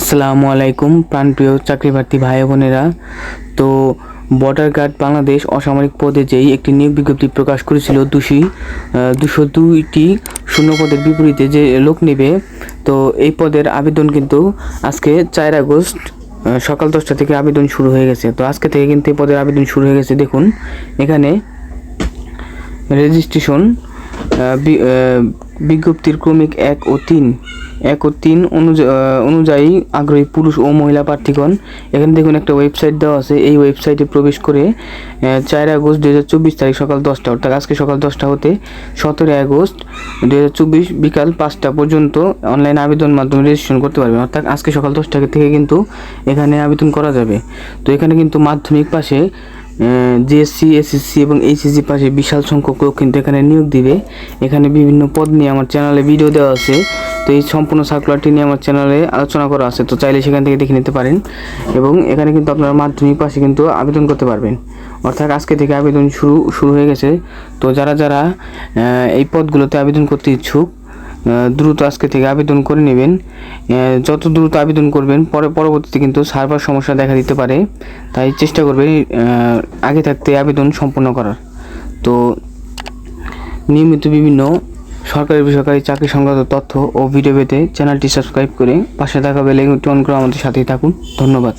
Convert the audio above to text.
আসসালামু আলাইকুম, প্রাণপ্রিয় চাকরি প্রার্থী ভাই বোনেরা। তো বর্ডার গার্ড বাংলাদেশ অসামরিক পদে যেই একটি নিয়োগ বিজ্ঞপ্তি প্রকাশ করেছিল দুশি দুশো দুইটি শূন্য পদের বিপরীতে যে লোক নেবে, তো এই পদের আবেদন কিন্তু আজকে চার আগস্ট সকাল দশটা থেকে আবেদন শুরু হয়ে গেছে। তো আজকে থেকে কিন্তু এই পদের আবেদন শুরু হয়ে গেছে। দেখুন, এখানে রেজিস্ট্রেশন বিজ্ঞপ্তির ক্রমিক এক ও তিন। এক ও তিন অনুযা- অনুযায়ী আগ্রহী পুরুষ ও মহিলা প্রার্থীগণ, এখানে দেখুন একটা ওয়েবসাইট দেওয়া আছে। এই ওয়েবসাইটে প্রবেশ করে চার আগস্ট দু হাজার চব্বিশ তারিখ সকাল দশটা, অর্থাৎ আজকে সকাল দশটা হতে সতেরোই আগস্ট দু হাজার চব্বিশ বিকাল পাঁচটা পর্যন্ত অনলাইন আবেদন মাধ্যমে রেজিস্ট্রেশন করতে পারবেন। অর্থাৎ আজকে সকাল দশটা থেকে কিন্তু এখানে আবেদন করা যাবে। তো এখানে কিন্তু মাধ্যমিক পাশে জিএসসি এসএসসি এবং এইচএসসি পাশে বিশাল সংখ্যক লোক কিন্তু এখানে নিয়োগ দিবে। এখানে বিভিন্ন পদ নিয়ে আমার চ্যানেলে ভিডিও দেওয়া আছে। তো এই সম্পূর্ণ সার্কুলারটি নিয়ে আমার চ্যানেলে আলোচনা করা আছে। তো চাইলে সেখান থেকে দেখে নিতে পারেন। এবং এখানে কিন্তু আপনারা মাধ্যমিক পাশে কিন্তু আবেদন করতে পারবেন। অর্থাৎ আজকে থেকে আবেদন শুরু শুরু হয়ে গেছে। তো যারা যারা এই পদগুলোতে আবেদন করতে ইচ্ছুক দ্রুত আজকে থেকে আবেদন করে নেবেন। যত দ্রুত আবেদন করবেন, পরে পরবর্তীতে কিন্তু সার্ভার সমস্যা দেখা দিতে পারে। তাই চেষ্টা করবেন আগে থাকতে আবেদন সম্পন্ন করার। তো নিয়মিত বিভিন্ন সরকারি বেসরকারি চাকরি সংক্রান্ত তথ্য ও ভিডিও পেতে চ্যানেলটি সাবস্ক্রাইব করে পাশে থাকা বেল আইকনটি অন করে আমাদের সাথেই থাকুন। ধন্যবাদ।